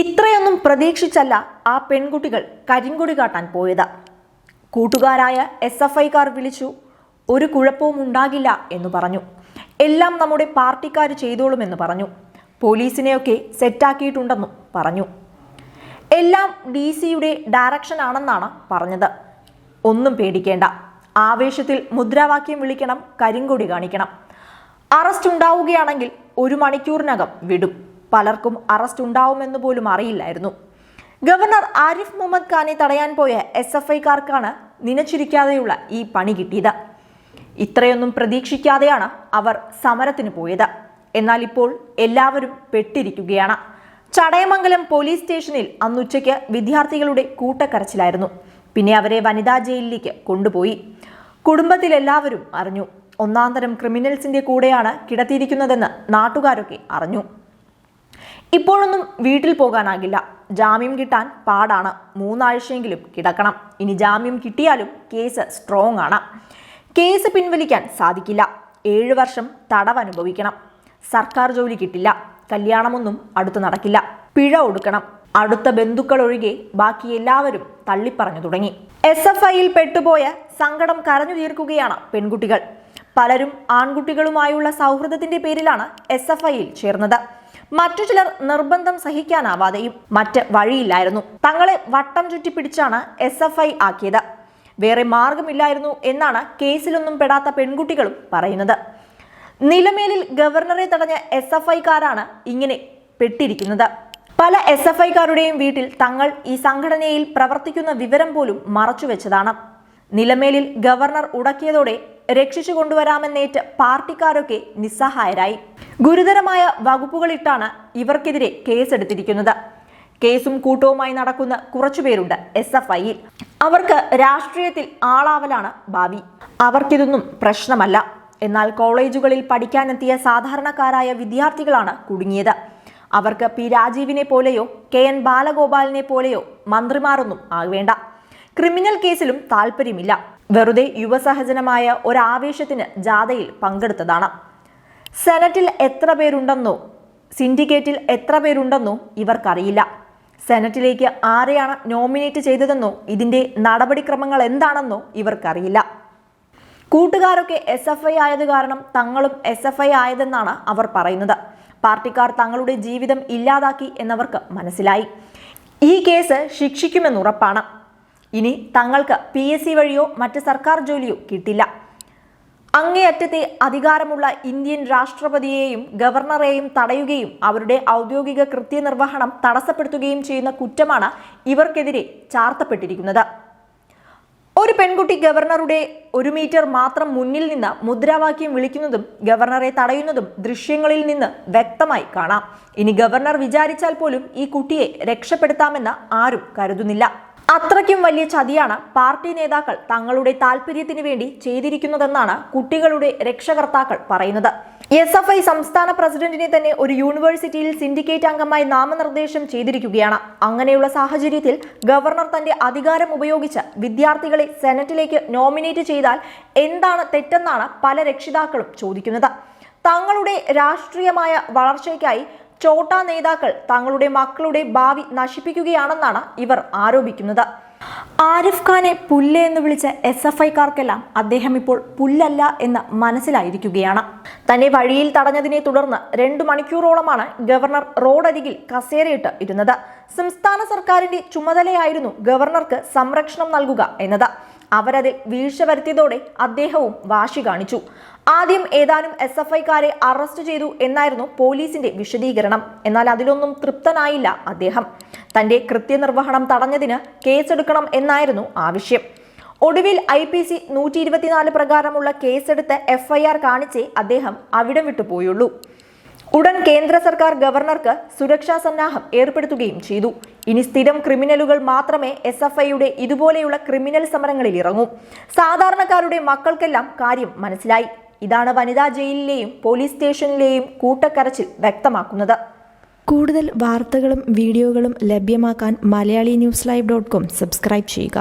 ഇത്രയൊന്നും പ്രതീക്ഷിച്ചല്ല ആ പെൺകുട്ടികൾ കരിങ്കൊടി കാട്ടാൻ പോയത്. കൂട്ടുകാരായ എസ് എഫ് ഐക്കാർ വിളിച്ചു ഒരു കുഴപ്പവും ഉണ്ടാകില്ല എന്ന് പറഞ്ഞു. എല്ലാം നമ്മുടെ പാർട്ടിക്കാർ ചെയ്തോളുമെന്ന് പറഞ്ഞു. പോലീസിനെയൊക്കെ സെറ്റാക്കിയിട്ടുണ്ടെന്നും പറഞ്ഞു. എല്ലാം ഡി സിയുടെ ഡയറക്ഷൻ ആണെന്നാണ് പറഞ്ഞത്. ഒന്നും പേടിക്കേണ്ട. ആവേശത്തിൽ മുദ്രാവാക്യം വിളിക്കണം കരിങ്കൊടി കാണിക്കണം. അറസ്റ്റ് ഉണ്ടാവുകയാണെങ്കിൽ ഒരു മണിക്കൂറിനകം വിടും. പലർക്കും അറസ്റ്റ് ഉണ്ടാവുമെന്ന് പോലും അറിയില്ലായിരുന്നു. ഗവർണർ ആരിഫ് മുഹമ്മദ് ഖാനെ തടയാൻ പോയ എസ് എഫ് ഐക്കാർക്കാണ് നനച്ചിരിക്കാതെയുള്ള ഈ പണി കിട്ടിയത്. ഇത്രയൊന്നും പ്രതീക്ഷിക്കാതെയാണ് അവർ സമരത്തിന് പോയത്. എന്നാൽ ഇപ്പോൾ എല്ലാവരും പെട്ടിരിക്കുകയാണ്. ചടയമംഗലം പോലീസ് സ്റ്റേഷനിൽ അന്നുച്ചയ്ക്ക് വിദ്യാർത്ഥികളുടെ കൂട്ടക്കരച്ചിലായിരുന്നു. പിന്നെ അവരെ വനിതാ ജയിലിലേക്ക് കൊണ്ടുപോയി. കുടുംബത്തിലെല്ലാവരും അറിഞ്ഞു. ഒന്നാം തരം ക്രിമിനൽസിന്റെ കൂടെയാണ് കിടത്തിയിരിക്കുന്നതെന്ന് നാട്ടുകാരൊക്കെ അറിഞ്ഞു. ഇപ്പോഴൊന്നും വീട്ടിൽ പോകാനാകില്ല. ജാമ്യം കിട്ടാൻ പാടാണ്. മൂന്നാഴ്ചയെങ്കിലും കിടക്കണം. ഇനി ജാമ്യം കിട്ടിയാലും കേസ് സ്ട്രോങ് ആണ്. കേസ് പിൻവലിക്കാൻ സാധിക്കില്ല. ഏഴ് വർഷം തടവനുഭവിക്കണം സർക്കാർ ജോലി കിട്ടില്ല. കല്യാണമൊന്നും അടുത്ത് നടക്കില്ല. പിഴ ഒടുക്കണം. അടുത്ത ബന്ധുക്കൾ ഒഴികെ ബാക്കി എല്ലാവരും തള്ളിപ്പറഞ്ഞു തുടങ്ങി. എസ് എഫ് ഐയിൽ പെട്ടുപോയ സങ്കടം കരഞ്ഞു തീർക്കുകയാണ് പെൺകുട്ടികൾ. പലരും ആൺകുട്ടികളുമായുള്ള സൗഹൃദത്തിന്റെ പേരിലാണ് എസ് എഫ് ഐയിൽ ചേർന്നത്. മറ്റു ചിലർ നിർബന്ധം സഹിക്കാനാവാതെയും മറ്റ് വഴിയില്ലായിരുന്നു. തങ്ങളെ വട്ടം ചുറ്റി പിടിച്ചാണ് എസ് എഫ് ഐ ആക്കിയത്. വേറെ മാർഗമില്ലായിരുന്നു എന്നാണ് കേസിലൊന്നും പെടാത്ത പെൺകുട്ടികളും പറയുന്നത്. നിലമേലിൽ ഗവർണറെ തടഞ്ഞ എസ് എഫ് ഐക്കാരാണ് ഇങ്ങനെ പെട്ടിരിക്കുന്നത്. പല എസ് എഫ് ഐക്കാരുടെയും വീട്ടിൽ തങ്ങൾ ഈ സംഘടനയിൽ പ്രവർത്തിക്കുന്ന വിവരം പോലും മറച്ചുവെച്ചതാണ്. നിലമേലിൽ ഗവർണർ ഉടക്കിയതോടെ രക്ഷിച്ചു കൊണ്ടുവരാമെന്നേറ്റ് പാർട്ടിക്കാരൊക്കെ നിസ്സഹായരായി. ഗുരുതരമായ വകുപ്പുകളിട്ടാണ് ഇവർക്കെതിരെ കേസെടുത്തിരിക്കുന്നത്. കേസും കൂട്ടവുമായി നടക്കുന്ന കുറച്ചുപേരുണ്ട് എസ് എഫ് ഐയിൽ അവർക്ക് രാഷ്ട്രീയത്തിൽ ആളാവലാണ് ഭാവി. അവർക്കിതൊന്നും പ്രശ്നമല്ല. എന്നാൽ കോളേജുകളിൽ പഠിക്കാനെത്തിയ സാധാരണക്കാരായ വിദ്യാർത്ഥികളാണ് കുടുങ്ങിയത്. അവർക്ക് പി രാജീവിനെ പോലെയോ കെ എൻ ബാലഗോപാലിനെ പോലെയോ മന്ത്രിമാരൊന്നും ആകേണ്ട ക്രിമിനൽ കേസിലും താല്പര്യമില്ല വെറുതെ യുവസഹജനമായ ഒരാവേശത്തിന് ജാഥയിൽ പങ്കെടുത്തതാണ്. സെനറ്റിൽ എത്ര പേരുണ്ടെന്നോ സിൻഡിക്കേറ്റിൽ എത്ര പേരുണ്ടെന്നോ ഇവർക്കറിയില്ല. സെനറ്റിലേക്ക് ആരെയാണ് നോമിനേറ്റ് ചെയ്തതെന്നോ ഇതിന്റെ നടപടിക്രമങ്ങൾ എന്താണെന്നോ ഇവർക്കറിയില്ല. കൂട്ടുകാരൊക്കെ എസ് എഫ് ഐ ആയത് കാരണം തങ്ങളും എസ് എഫ് ഐ ആയതെന്നാണ് അവർ പറയുന്നത്. പാർട്ടിക്കാർ തങ്ങളുടെ ജീവിതം ഇല്ലാതാക്കി എന്നവർക്ക് മനസ്സിലായി. ഈ കേസ് ശിക്ഷിക്കുമെന്നുറപ്പാണ്. ഇനി തങ്ങൾക്ക് പി എസ് സി വഴിയോ മറ്റ് സർക്കാർ ജോലിയോ കിട്ടില്ല. അങ്ങേയറ്റത്തെ അധികാരമുള്ള ഇന്ത്യൻ രാഷ്ട്രപതിയെയും ഗവർണറെയും തടയുകയും അവരുടെ ഔദ്യോഗിക കൃത്യനിർവഹണം തടസ്സപ്പെടുത്തുകയും ചെയ്യുന്ന കുറ്റമാണ് ഇവർക്കെതിരെ ചാർത്തപ്പെട്ടിരിക്കുന്നത്. ഒരു പെൺകുട്ടി ഗവർണറുടെ ഒരു മീറ്റർ മാത്രം മുന്നിൽ നിന്ന് മുദ്രാവാക്യം വിളിക്കുന്നതും ഗവർണറെ തടയുന്നതും ദൃശ്യങ്ങളിൽ നിന്ന് വ്യക്തമായി കാണാം. ഇനി ഗവർണർ വിചാരിച്ചാൽ പോലും ഈ കുട്ടിയെ രക്ഷപ്പെടുത്താമെന്ന് ആരും കരുതുന്നില്ല. അത്രയ്ക്കും വലിയ ചതിയാണ് പാർട്ടി നേതാക്കൾ തങ്ങളുടെ താല്പര്യത്തിന് വേണ്ടി ചെയ്തിരിക്കുന്നതെന്നാണ് കുട്ടികളുടെ രക്ഷകർത്താക്കൾ പറയുന്നത്. എസ് എഫ് ഐ സംസ്ഥാന പ്രസിഡന്റിനെ തന്നെ ഒരു യൂണിവേഴ്സിറ്റിയിൽ സിൻഡിക്കേറ്റ് അംഗമായി നാമനിർദ്ദേശം ചെയ്തിരിക്കുകയാണ്. അങ്ങനെയുള്ള സാഹചര്യത്തിൽ ഗവർണർ തന്റെ അധികാരം ഉപയോഗിച്ച് വിദ്യാർത്ഥികളെ സെനറ്റിലേക്ക് നോമിനേറ്റ് ചെയ്താൽ എന്താണ് തെറ്റെന്നാണ് പല രക്ഷിതാക്കളും ചോദിക്കുന്നത്. തങ്ങളുടെ രാഷ്ട്രീയമായ വളർച്ചയ്ക്കായി ചോട്ടാ നേതാക്കൾ തങ്ങളുടെ മക്കളുടെ ഭാവി നശിപ്പിക്കുകയാണെന്നാണ് ഇവർ ആരോപിക്കുന്നത്. ആരിഫ് ഖാനെ പുല്ല് എന്ന് വിളിച്ച എസ് എഫ് ഐക്കാർക്കെല്ലാം അദ്ദേഹം ഇപ്പോൾ പുല്ലല്ല എന്ന് മനസ്സിലായിരിക്കുകയാണ്. തന്നെ വഴിയിൽ തടഞ്ഞതിനെ തുടർന്ന് രണ്ടു മണിക്കൂറോളമാണ് ഗവർണർ റോഡരികിൽ കസേരയിട്ട് ഇരുന്നത്. സംസ്ഥാന സർക്കാരിന്റെ ചുമതലയായിരുന്നു ഗവർണർക്ക് സംരക്ഷണം നൽകുക എന്നത്. അവരതിൽ വീഴ്ച വരുത്തിയതോടെ അദ്ദേഹവും വാശി കാണിച്ചു. ആദ്യം ഏതാനും എസ് എഫ് ഐക്കാരെ അറസ്റ്റ് ചെയ്തു എന്നായിരുന്നു പോലീസിന്റെ വിശദീകരണം. എന്നാൽ അതിലൊന്നും തൃപ്തനായില്ല അദ്ദേഹം. തന്റെ കൃത്യനിർവഹണം തടഞ്ഞതിന് കേസെടുക്കണം എന്നായിരുന്നു ആവശ്യം. ഒടുവിൽ ഐ പി സി നൂറ്റി ഇരുപത്തിനാല് പ്രകാരമുള്ള കേസെടുത്ത് എഫ്ഐആർ കാണിച്ചേ അദ്ദേഹം അവിടം വിട്ടുപോയുള്ളൂ ഉടൻ കേന്ദ്ര സർക്കാർ ഗവർണർക്ക് സുരക്ഷാ സന്നാഹം ഏർപ്പെടുത്തുകയും ചെയ്തു. ഇനി സ്ഥിരം ക്രിമിനലുകൾ മാത്രമേ എസ് എഫ് ഐയുടെ ഇതുപോലെയുള്ള ക്രിമിനൽ സമരങ്ങളിൽ ഇറങ്ങൂ. സാധാരണക്കാരുടെ മക്കൾക്കെല്ലാം കാര്യം മനസ്സിലായി. ഇതാണ് വനിതാ ജയിലിലെയും പോലീസ് സ്റ്റേഷനിലെയും കൂട്ടക്കരച്ചിൽ വ്യക്തമാക്കുന്നത്. കൂടുതൽ വാർത്തകളും വീഡിയോകളും ലഭ്യമാക്കാൻ Malayali news live dot com subscribe ചെയ്യുക.